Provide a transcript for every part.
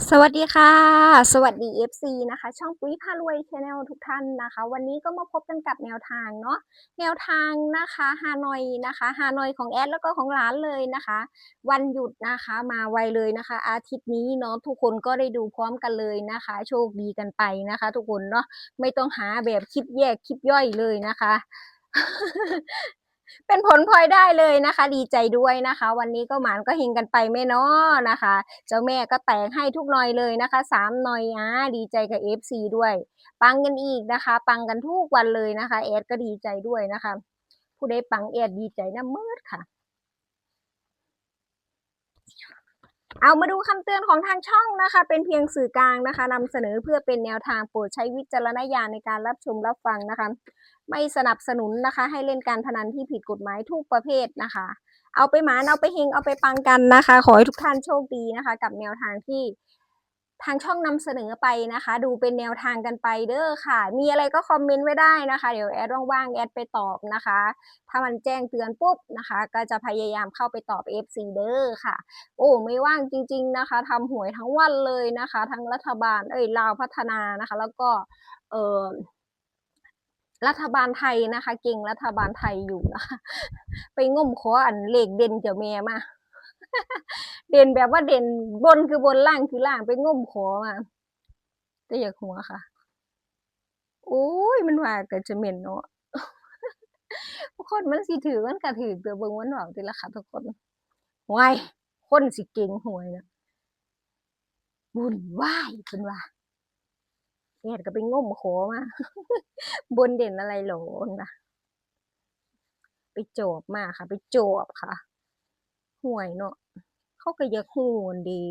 สวัสดีค่ะ สวัสดี FC นะคะ ช่องปุ้ยพารวย Channel ทุกท่านนะคะ วันนี้ก็มาพบกันกับแนวทางเนาะแนวทางนะคะฮานอยนะคะฮานอยของแอดแล้วก็ของหลานเลยนะคะ วันหยุดนะคะมาไวเลยนะคะ อาทิตย์นี้เนาะทุกคนก็ได้ดูพร้อมกันเลยนะคะ โชคดีกันไปนะคะ ทุกคนเนาะไม่ต้องหาแบบคลิปแยกคลิปย่อยเลยนะคะ เป็นผลพลอยได้เลยนะคะ ดีใจด้วยนะคะ วันนี้ก็หมานก็เฮงกันไปไม่น้อนะคะ เจ้าแม่ก็แต่งให้ทุกหน่อยเลยนะคะสามหน่อยอะดีใจกับเอฟซีด้วย ปังกันอีกนะคะ ปังกันทุกวันเลยนะคะเอสก็ดีใจด้วยนะคะ ผู้ใดปังเอสดีใจน้ำมืดค่ะ เอามาดูคำเตือนของทางช่องนะคะ เป็นเพียงสื่อกลางนะคะนำเสนอเพื่อเป็นแนวทางโปรดใช้วิจารณญาณในการรับชมรับฟังนะคะ ไม่สนับสนุนนะคะ ให้เล่นการพนันที่ผิดกฎหมายทุกประเภทนะคะ เอาไปหมานเอาไปเฮงเอาไปปังกันนะคะ ขอให้ทุกท่านโชคดีนะคะ กับแนวทางที่ ทางช่องนำเสนอไปนะคะ ดูเป็นแนวทางกันไปเด้อค่ะ มีอะไรก็คอมเมนต์ไว้ได้นะคะ เดี๋ยวแอดว่างๆแอดไปตอบนะคะ ถ้ามันแจ้งเตือนปุ๊บนะคะ ก็จะพยายามเข้าไปตอบ FC เด้อค่ะ โอ้ไม่ว่างจริง ๆนะคะทำหวยทั้งวันเลยนะคะ ทั้งรัฐบาลเอ้ยลาวพัฒนานะคะ แล้วก็เออรัฐบาลไทยนะคะ เก่งรัฐบาลไทยอยู่นะคะ ไปงมขออันเลขเด่นเจ้าแม่มา เด่นแบบว่าเด่นบนคือบนล่างคือล่างไปงมขอมาแต่อยากหัวค่ะโอ้ยมันว่าก็จะเหม็นเนาะทุกคนมันสิถือมันก็ถือเดี๋ยวเบิงมันเว้าติละค่ะทุกคนว้ายคนสิเก่งหวยนะวุ่นวายเพิ่นว่าแอดก็ไปงมขอมาบนเด่นอะไรหรอนะไปโจบมาค่ะ ไปโจบค่ะ หวยเนาะเขาก็อยากฮู้นั่นเดี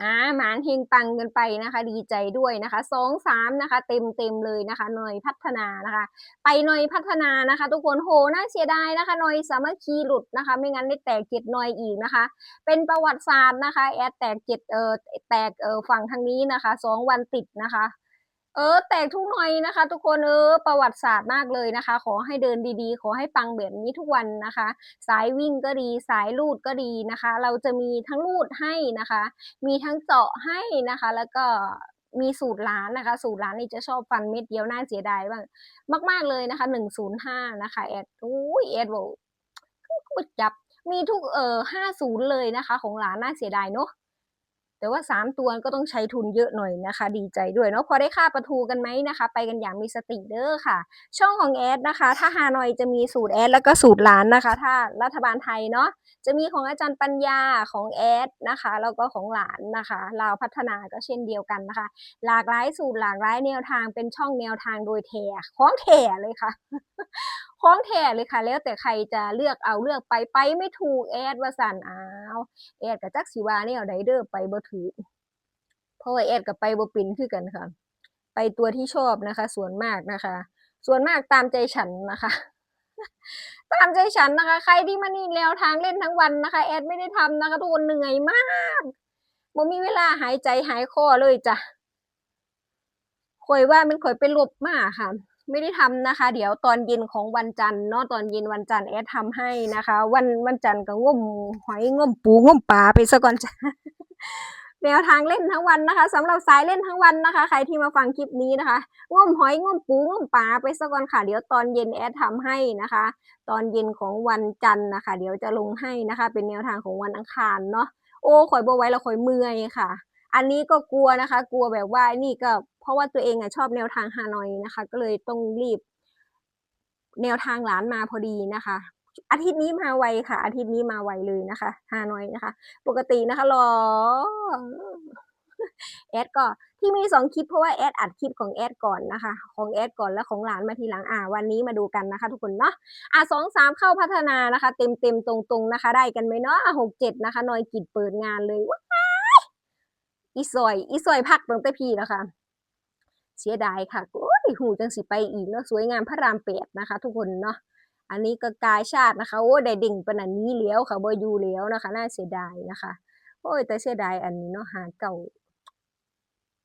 อ่าหมานเฮงปังกันไปนะคะ ดีใจด้วยนะคะสองสามนะคะ เต็มเต็มเลยนะคะหน่วยพัฒนานะคะ ไปหน่อยพัฒนานะคะ ทุกคนโหน่าเสียดายนะคะหน่อยสามัคคีหลุดนะคะ ไม่งั้นได้แตกเจ็ดหน่อยอีกนะคะ เป็นประวัติศาสตร์นะคะ แอดแตกเจ็ดเออแตกเออฝั่งทางนี้นะคะสองวันติดนะคะ เออ แตกทุกหน่อยนะคะ ทุกคนเออประวัติศาสตร์มากเลยนะคะ ขอให้เดินดีๆ ขอให้ปังแบบนี้ทุกวันนะคะ สายวิ่งก็ดีสายลูดก็ดีนะคะ เราจะมีทั้งลูดให้นะคะ มีทั้งเจาะให้นะคะ แล้วก็มีสูตรร้านนะคะ สูตรร้านนี่จะชอบฟันเม็ดเดียวน่าเสียดายบ้างมาก ๆเลยนะคะหนึ่งศูนย์ห้านะคะแอดอุ้ยแอดบอกก็จับมีทุกเอ่อห้าศูนย์เลยนะคะ ของร้านน่าเสียดายเนาะ แต่ว่าสามตัวก็ต้องใช้ทุนเยอะหน่อยนะคะ ดีใจด้วยเนาะพอได้ค่าประทูกันไหมนะคะ ไปกันอย่างมีสติเด้อค่ะ ช่องของแอดนะคะ ถ้าฮานอยจะมีสูตรแอดแล้วก็สูตรร้านนะคะ ถ้ารัฐบาลไทยเนาะจะมีของอาจารย์ปัญญาของแอดนะคะแล้วก็ของหลานนะคะลาวพัฒนาก็เช่นเดียวกันนะคะ หลากหลายสูตรหลากหลายแนวทางเป็นช่องแนวทางโดยแท้ของแท้เลยค่ะ ของแท้เลยค่ะ แล้วแต่ใครจะเลือกเอาเลือกไปไปไม่ถูกแอดว่าสันอ้าวแอดกับจักสิว่าแนวใดเด้อไปบ่ถูกเพราะว่าแอดกับไปบ่ป็นคือกันค่ะ ไปตัวที่ชอบนะคะ ส่วนมากนะคะ ส่วนมากตามใจฉันนะคะ ตามใจฉันนะคะ ใครที่มานี่แนวทางเล่นทั้งวันนะคะ แอดไม่ได้ทำนะคะทุกคนเหนื่อยมากบ่มีเวลาหายใจหายคอเลยจ้ะข่อยว่ามันข่อยไปลบมาค่ะ ไม่ได้ทำนะคะ เดี๋ยวตอนเย็นของวันจันทร์เนาะตอนเย็นวันจันทร์แอดทำให้นะคะ วันวันจันทร์ก็งมหอยงมปูงมปลาไปซะก่อนจ้ะแนวทางเล่นทั้งวันนะคะสำหรับสายเล่นทั้งวันนะคะ ใครที่มาฟังคลิปนี้นะคะงมหอยงมปูงมปลาไปซะก่อนค่ะ เดี๋ยวตอนเย็นแอดทำให้นะคะ ตอนเย็นของวันจันทร์นะคะ เดี๋ยวจะลงให้นะคะ เป็นแนวทางของวันอังคารเนาะโอ้ข่อยบ่ไว้แล้วข่อยเมื่อยค่ะ อันนี้ก็กลัวนะคะ กลัวแบบว่านี่ก็เพราะว่าตัวเองอะชอบแนวทางฮานอยนะคะ ก็เลยต้องรีบ แนวทางหลานมาพอดีนะคะ อาทิตย์นี้มาไวค่ะ อาทิตย์นี้มาไวเลยนะคะฮานอยนะคะ ปกตินะคะรอแอดก็ที่มีสองคลิปเพราะว่าแอดอัดคลิปของแอดก่อนนะคะ ของแอดก่อนแล้วของหลานมาทีหลังอ่าวันนี้มาดูกันนะคะ ทุกคนเนาะอะสองสามเข้าพัฒนานะคะ เต็มเต็มๆตรงๆนะคะ ได้กันไหมเนาะหกเจ็ดนะคะนอยกิจเปิดงานเลยว้าย อีซอยอีซอยพักตั้งแต่พี่แล้วค่ะเสียดายค่ะโอ้ยหูจังสิไปอีกเนาะสวยงามพระรามแปดนะคะ ทุกคนเนาะอันนี้ก็กายชาตินะคะโอ้ได้ดิ่งปนันนี้แล้วค่ะบ่อยู่แล้วนะคะ น่าเสียดายนะคะ โอ้ยแต่เสียดายอันนี้เนาะหาเก่า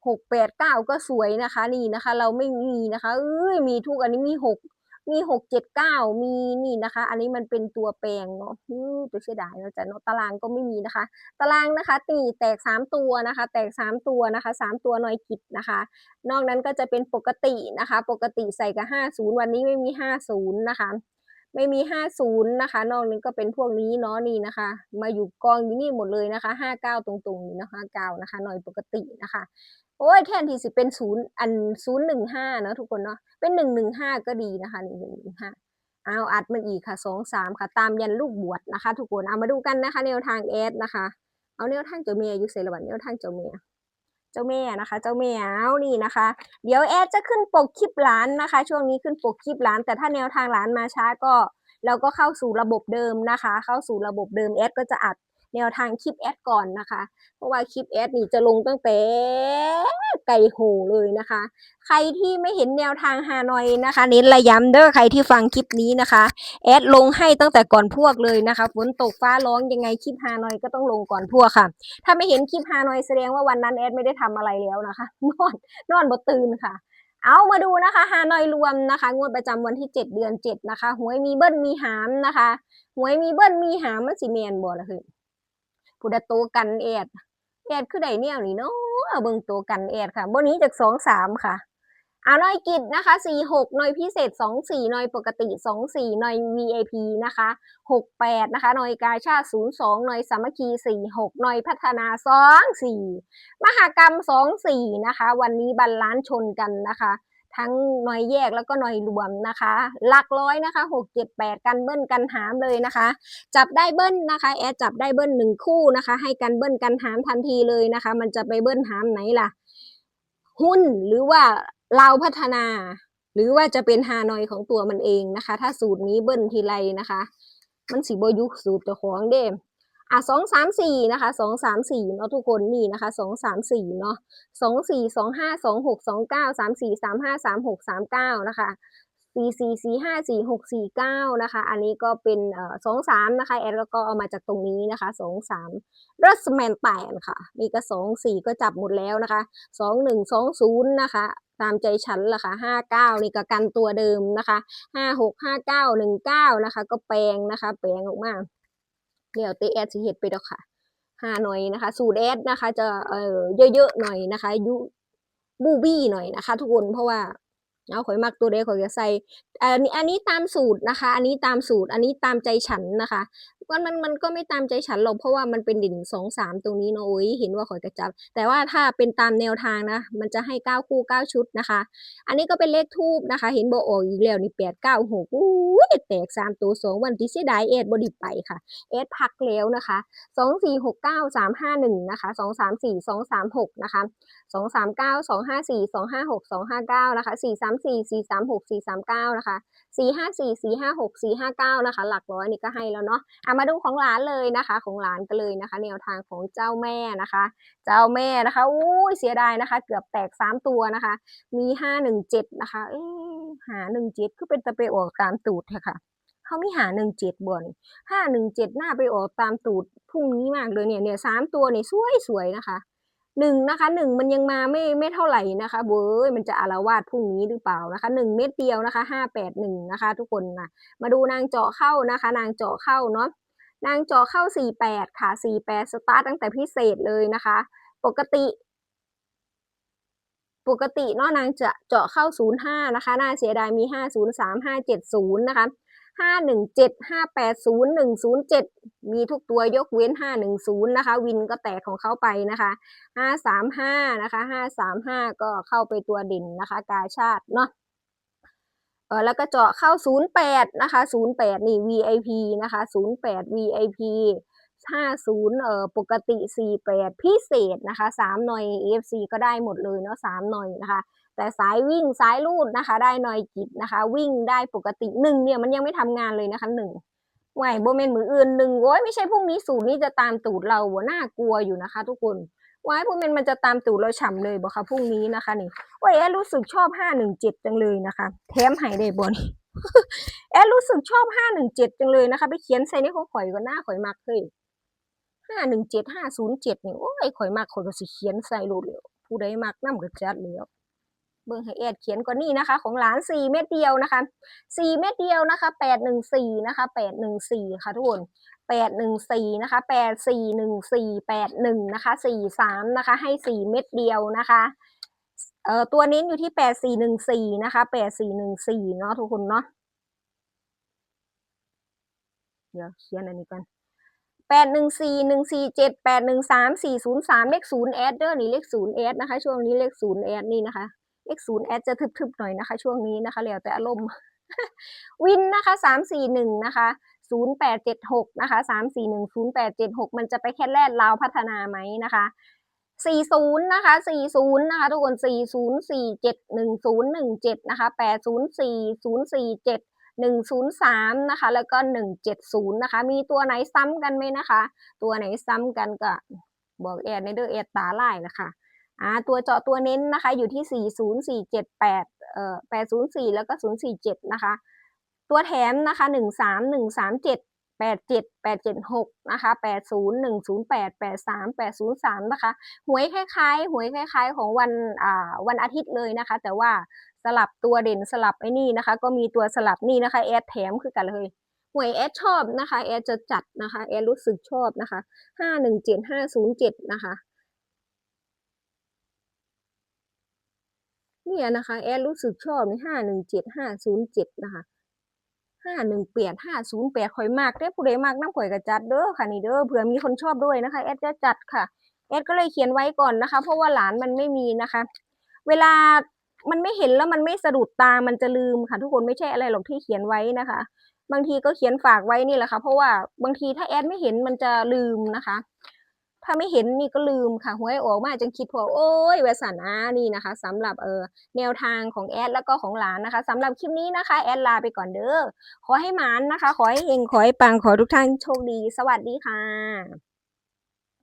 หกแปดเก้าก็สวยนะคะ นี่นะคะ เราไม่มีนะคะเอ้ยมีทุกอันนี้มีหก มีหกเจ็ดเก้ามีนี่นะคะ อันนี้มันเป็นตัวแปลงเนาะตัวเสียดายเราะแต่เนาะตารางก็ไม่มีนะคะ ตารางนะคะ ตีแตกสามตัวนะคะ แตกสามตัวนะคะสามตัวหน่อยกิจนะคะ นอกนั้นก็จะเป็นปกตินะคะ ปกติใส่กับห้าศูนย์วันนี้ไม่มีห้าศูนย์นะคะ ไม่มีห้าศูนย์นะคะ นอกนั้นก็เป็นพวกนี้เนาะนี่นะคะ มาอยู่กองอยู่นี่หมดเลยนะคะห้าเก้าตรงๆนี่นะคะเก้านะคะ หน่อยปกตินะคะ โอ้ยแทนที่สิเป็นศูนย์อันศูนย์หนึ่งห้าเนาะทุกคนเนาะ เป็นหนึ่งหนึ่งห้าก็ดีนะคะหนึ่งหนึ่งห้าเอาอัดมันอีกค่ะสองสามค่ะ ตามยันลูกบวชนะคะ ทุกคน เอามาดูกันนะคะ แนวทางแอดนะคะ เอาแนวทางเจ้าเมียอยู่เซระบันแนวทางเจ้าเมีย เจ้าแม่นะคะ เจ้าแมวนี่นะคะ เดี๋ยวแอดจะขึ้นปกคลิปร้านนะคะ ช่วงนี้ขึ้นปกคลิปร้าน แต่ถ้าแนวทางร้านมาช้าก็เราก็เข้าสู่ระบบเดิมนะคะ เข้าสู่ระบบเดิมแอดก็จะอัด แนวทางคลิปแอดก่อนนะคะ เพราะว่าคลิปแอดนี่จะลงตั้งแต่ไก่โหเลยนะคะ ใครที่ไม่เห็นแนวทางฮานอยนะคะ เน้นระย้ำเด้อใครที่ฟังคลิปนี้นะคะ แอดลงให้ตั้งแต่ก่อนพวกเลยนะคะฝนตกฟ้าร้องยังไงคลิปฮานอยก็ต้องลงก่อนพวกค่ะ ถ้าไม่เห็นคลิปฮานอยแสดงว่าวันนั้นแอดไม่ได้ทำอะไรแล้วนะคะ นอนนอนบ่ตื่นค่ะเอามาดูนะคะฮานอยรวมนะคะ งวดประจำวันที่ 7 เดือน 7 นะคะหวยมีเบิ้ลมีหามนะคะหวยมีเบิ้ลมีหามมันสิเมียนบ่ละคือ ผู้ใดโตกันแอดแอดคือใดเนี่ยนี่เนาะเบิ่งโตกันแอดค่ะบนนี้จากสองสามค่ะอาหน่อยกิจนะคะ46หกน่อยพิเศษ24หน่อยปกติ24หน่อย VIP นะคะ68นะคะหน่อยกาชาติ02หน่อยสามัคคี46หกน่อยพัฒนา24มหากรรม24นะคะ วันนี้บัลล้านชนกันนะคะ ทั้งหน่อยแยกแล้วก็หน่อยรวมนะคะ หลักร้อยนะคะ6 7 8กันเบิ้ลกันหามเลยนะคะ จับได้เบิ้ลนะคะแอดจับได้เบิ้ลหนึ่งคู่นะคะ ให้กันเบิ้ลกันหามทันทีเลยนะคะ มันจะไปเบิ้ลหามไหนล่ะ หุ้นหรือว่าเราพัฒนา หรือว่าจะเป็นฮานอยของตัวมันเองนะคะ ถ้าสูตรนี้เบิ้ลทีไรนะคะ มันสีบยุกสูตรเจ้าของเด้ อะสองสามสี่นะคะสองสามสี่เนาะทุกคนนี่นะคะสองสามสี่เนาะสองสี่สองห้าสองหกสองเก้าสามสี่สามห้าสามหกสามเก้านะคะสี่สี่สี่ห้าสี่หกสี่เก้านะคะ อันนี้ก็เป็นเอ่อสองสามนะคะแอดแล้วก็เอามาจากตรงนี้นะคะสองสามรัสแมนแปนค่ะนี่ก็สองสี่ก็จับหมดแล้วนะคะสองหนึ่งสองศูนย์นะคะตามใจฉันล่ะค่ะห้าเก้านี่ก็กันตัวเดิมนะคะห้าหกห้าเก้าหนึ่งเก้านะคะ ก็แปลงนะคะ แปลงออกมา เดี๋ยวเตแอดสิเฮ็ดไปดอกค่ะห้าหน่อยนะคะ สูตรแอดนะคะ จะเอ่อเยอะๆหน่อยนะคะยุบูบี้หน่อยนะคะ ทุกคนเพราะว่า เอาข่อยมักตัวเดข่อยจะใส่อันนี้อันนี้ตามสูตรนะคะ อันนี้ตามสูตร อันนี้ตามใจฉันนะคะมันมันมันก็ไม่ตามใจฉันหรอกเพราะว่ามันเป็นดิ่งสองสามตรงนี้เนาะโอ้ยเห็นว่าข่อยกระจับ แต่ว่าถ้าเป็นตามแนวทางนะ มันจะให้เก้าคู่เก้าชุดนะคะ อันนี้ก็เป็นเลขทูบนะคะ เห็นโบอออกอีกแล้วนี่แปดเก้าหกอู้ยแตกสามตัวสองวันที่เสียดายเอ็ดบดิไปค่ะเอ็ดพักแล้วนะคะสองสี่หกเก้าสามห้าหนึ่งนะคะสองสามสี่สองสามหกนะคะสองสามเก้าสองห้าสี่สองห้าหกสองห้าเก้านะคะสี่สามสี่สี่สามหกสี่สามเก้านะคะสี่ห้าสี่สี่ห้าหกสี่ห้าเก้านะคะ หลักร้อยนี่ก็ให้แล้วเนาะอะมาดูของหลานเลยนะคะ ของหลานกันเลยนะคะ แนวทางของเจ้าแม่นะคะ เจ้าแม่นะคะอู้ยเสียดายนะคะ เกือบแตกสามตัวนะคะ มีห้าหนึ่งเจ็ดนะคะเอหาหนึ่งเจ็ดคือเป็นตะไปออกตามตูดค่ะเขาไม่หาหนึ่งเจ็ดบนห้าหนึ่งเจ็ดหน้าไปออกตามตูดพรุ่งนี้มากเลยเนี่ยเนี่ยสามตัวเนี่ยสวยสวยๆนะคะ หนึ่งนะคะหนึ่งมันยังมาไม่ไม่เท่าไหร่นะคะเว้ยมันจะอารวาสพรุ่งนี้หรือเปล่านะคะหนึ่งเม็ดเดียวนะคะห้าแปดหนึ่งนะคะ ทุกคนนะมาดูนางเจาะเข้านะคะ นางเจาะเข้าเนาะนางเจาะเข้า48ค่ะ48สตาร์ตตั้งแต่พิเศษเลยนะคะ ปกติปกติเนาะนางจะเจาะเข้า 05 นะคะ น่าเสียดายมี 503 570 นะคะ ห้าหนึ่งเจ็ดห้าแปดศูนย์หนึ่งศูนย์เจ็ดมีทุกตัวยกเว้นห้าหนึ่งศูนย์นะคะ วินก็แตกของเขาไปนะคะห้าสามห้านะคะห้าสามห้าก็เข้าไปตัวดินนะคะ กาชาติเนาะเออแล้วก็เจาะเข้าศูนย์แปดนะคะศูนย์แปดนี่ VIP นะคะศูน08 VIP 50 เอ่อ ปกติสี่แปดพิเศษนะคะสามหน่อย EFC ก็ได้หมดเลยเนาะสามหน่อยนะคะ แต่สายวิ่งสายลูดนะคะ ได้หน่อยกิจนะคะ วิ่งได้ปกติหนึ่งเนี่ยมันยังไม่ทำงานเลยนะคะหนึ่งไหวโบเมนมืออื่นหนึ่งโอ้ยไม่ใช่พรุ่งนี้สูตรนี้จะตามตูดเราหัวหน่ากลัวอยู่นะคะ ทุกคนวายพวกมันมันจะตามตูดเราฉ่ำเลยบอกค่ะพรุ่งนี้นะคะนี่โอ้ยแอรู้สึกชอบห้าหนึ่งเจ็ดจังเลยนะคะ แถมไห้ได้บอลแอรู้สึกชอบห้าหนึ่งเจ็ดจังเลยนะคะ ไปเขียนใส่ในของข่อยก็หน้าข่อยมักเลยห้าหนึ่งเจ็ดห้าศูนย์เจ็ดนี่โอ้ยข่อยมักข่อยก็สิเขียนใส่รูดเลยผู้ใดมักน้ำกระจัดแล้ว เบิ่งให้แอดเขียนก่อนนี่นะคะ ของหลานสี่เม็ดเดียวนะคะสี่เม็ดเดียวนะคะแปดหนึ่งสี่นะคะแปดหนึ่งสี่ค่ะทุกคนแปดหนึ่งสี่นะคะแปดสี่หนึ่งสี่แปดหนึ่งนะคะสี่สามนะคะ ให้สี่เม็ดเดียวนะคะเอ่อตัวนี้อยู่ที่แปดสี่หนึ่งสี่นะคะแปดสี่หนึ่งสี่เนาะทุกคนเนาะเดี๋ยวเขียนอันนี้ก่อนแปดหนึ่งสี่หนึ่งสี่เจ็ดแปดหนึ่งสามสี่ศูนย์สามเลขศูนย์แอดเด้อนี่เลขศูนย์แอดนะคะ ช่วงนี้เลขศูนย์แอดนี่นะคะ เลขศูนย์แอดจะทึบๆหน่อยนะคะ ช่วงนี้นะคะแล้วแต่อารมณ์วินนะคะสามสี่หนึ่งนะคะศูนย์แปดเจ็ดหกนะคะสามสี่หนึ่งศูนย์แปดเจ็ดหกมันจะไปแค่แลดลาวพัฒนาไหมนะคะสี่ศูนย์นะคะสี่ศูนย์นะคะทุกคนสี่ศูนย์สี่เจ็ดหนึ่งศูนย์หนึ่งเจ็ดนะคะแปดศูนย์สี่ศูนย์สี่เจ็ดหนึ่งศูนย์สามนะคะแล้วก็หนึ่งเจ็ดศูนย์นะคะมีตัวไหนซ้ำกันไหมนะคะ ตัวไหนซ้ำกันก็บอกแอดในเดอร์แอดตาไล่นะคะ อ่าตัวเจาะตัวเน้นนะคะอยู่ที่ 40478เอ่อ804 แล้วก็ 047 นะคะ ตัวแถมนะคะ 13137 87 876 นะคะ 80 108 83 803 นะคะ หวยคล้ายๆ หวยคล้าย ๆ ของวันอ่าวันอาทิตย์เลยนะคะ แต่ว่าสลับตัวเด่นสลับไอ้นี่นะคะ ก็มีตัวสลับนี่นะคะแอดแถมคือกันเลย หวยแอดชอบนะคะแอดจะจัดนะคะแอดรู้สึกชอบนะคะห้าหนึ่งเจ็ดห้าศูนย์เจ็ดนะคะ เนี่ยนะคะ แอดรู้สึกชอบในห้าหนึ่งเจ็ดห้าศูนย์เจ็ดนะคะห้าหนึ่งแปดห้าศูนย์แปดข่อยมากได้ผู้ใดมากน้ำข่อยกระจัดเด้อค่ะนี่เด้อเผื่อมีคนชอบด้วยนะคะ แอดจะจัดค่ะ แอดก็เลยเขียนไว้ก่อนนะคะ เพราะว่าหลานมันไม่มีนะคะ เวลามันไม่เห็นแล้วมันไม่สะดุดตา มันจะลืมค่ะ ทุกคนไม่ใช่อะไรหรอกที่เขียนไว้นะคะ บางทีก็เขียนฝากไว้นี่แหละค่ะ เพราะว่าบางทีถ้าแอดไม่เห็นมันจะลืมนะคะ ถ้าไม่เห็นนี่ก็ลืมค่ะหวยออกมาจึงคิดพอโอ้ยเวสันอานี่นะคะสำหรับเออแนวทางของแอดแล้วก็ของหลานนะคะสำหรับคลิปนี้นะคะ แอดลาไปก่อนเด้อขอให้หมานนะคะ ขอให้เฮงขอให้ปังขอทุกท่านโชคดี สวัสดีค่ะ